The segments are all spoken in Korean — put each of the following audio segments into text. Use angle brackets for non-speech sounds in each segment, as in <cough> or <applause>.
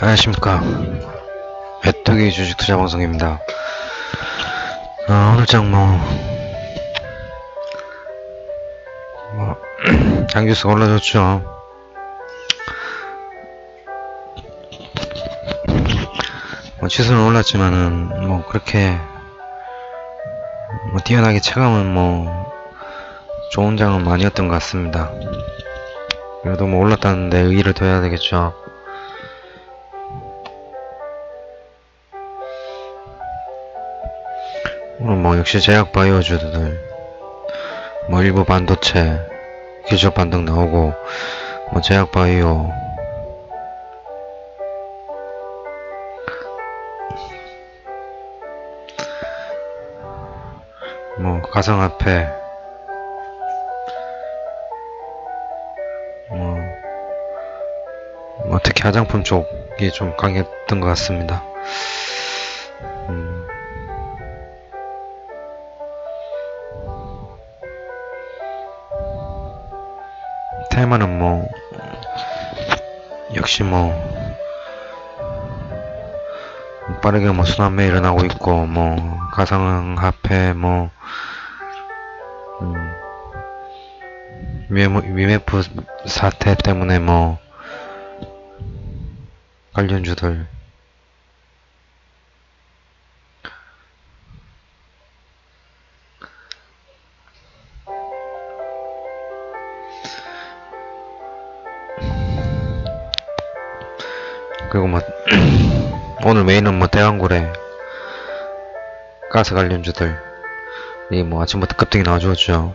안녕하십니까. 배터기 주식 투자 방송입니다. 아, 오늘 장 뭐 뭐, <clears throat> 장주수가 올라졌죠. 뭐 지수는 올랐지만은 뭐 그렇게 뭐 뛰어나게 체감은 뭐 좋은 장은 아니었던 것 같습니다. 그래도 뭐 올랐다는데 의의를 둬야 되겠죠 뭐 역시 제약 바이오주들 뭐 일부 반도체 기적 반등 나오고 뭐 제약 바이오. 뭐 가상화폐. 뭐, 뭐 특히 화장품 쪽이 좀 강했던 것 같습니다. 테마는 뭐 역시 뭐 빠르게 뭐 순환매 일어나고 있고 뭐 가상화폐 뭐 음, 위메, 위메프 사태 때문에 뭐 관련주들 그리고 뭐 <clears throat> 오늘 메인은 뭐 대왕고래 가스 관련주들 이 뭐 아침부터 급등이 나와주었죠.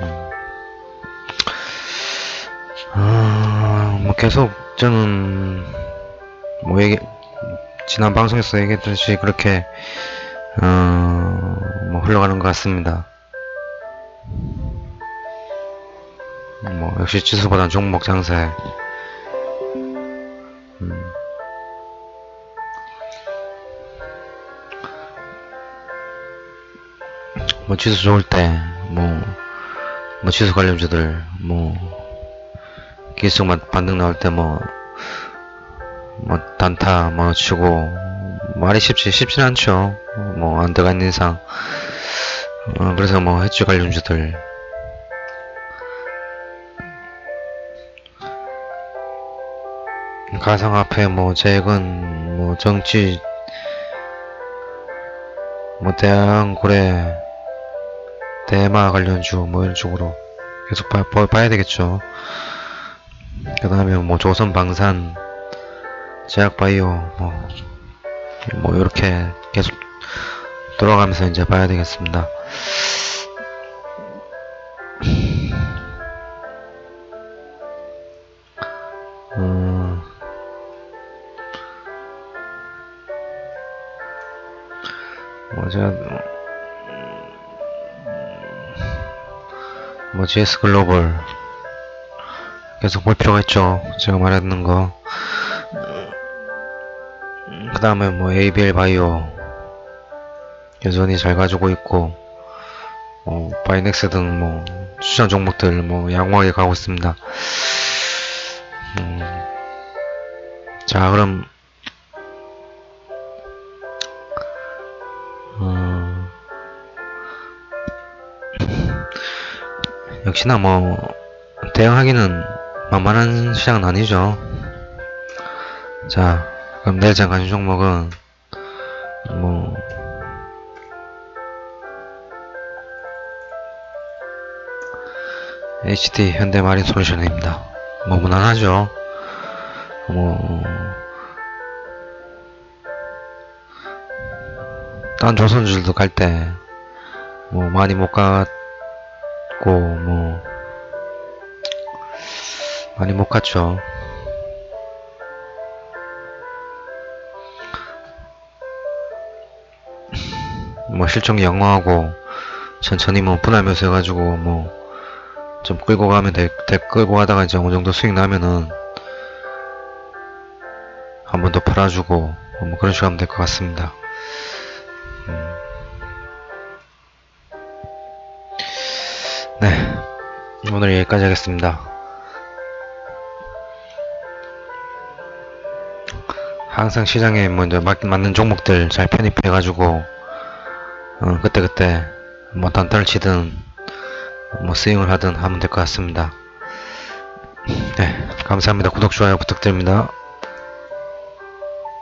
음. 아, 뭐 계속 저는 뭐 얘기 지난 방송에서 얘기했듯이 그렇게 어 뭐 흘러가는 것 같습니다. 뭐 역시 지수보단 종목 장세. 뭐 지수 좋을 때, 뭐, 뭐 지수 관련주들, 뭐, 기술만 반등 나올 때 뭐, 뭐 단타 뭐 치고 말이 쉽지 쉽진 않죠. 뭐안 있는 이상. 어, 그래서 뭐 해주 관련주들. 가상화폐 뭐 재건 뭐 정치 뭐 대한고래 대마 관련주 뭐 이런 쪽으로 계속 봐, 봐, 봐야 되겠죠. 그 다음에 뭐 조선 방산 제약바이오 뭐, 뭐 이렇게 계속 돌아가면서 이제 봐야 되겠습니다. 음, 뭐 제가 뭐 GS 글로벌 계속 볼 필요가 있죠. 제가 말했는 거. 그 다음에 뭐 ABL 바이오 여전히 잘 가지고 있고 뭐 바이넥스 등 뭐 추천 종목들 뭐 양호하게 가고 있습니다. 음, 자 그럼 음, 역시나 뭐 대응하기는 만만한 시장은 아니죠. 자, 그럼 내일 잠깐 종목은 뭐 HD 현대마린 솔루션입니다. 뭐 무난하죠. 뭐 딴 조선주들도 갈 때 뭐 많이 못 갔 고 뭐 많이 못 갔죠. 뭐 실적이 양호하고 천천히 뭐 분할 매수해가지고 뭐 좀 끌고 가면 돼, 돼 끌고 가다가 이제 어느 정도 수익 나면은 한 번 더 팔아주고 뭐 그런 식으로 하면 될 것 같습니다. 네 오늘 여기까지 하겠습니다. 항상 시장에 뭐 이제 맞, 맞는 종목들 잘 편입해가지고 어, 그때그때 뭐 단타를 치든 뭐 스윙을 하든 하면 될 것 같습니다. 네, 감사합니다. 구독, 좋아요 부탁드립니다.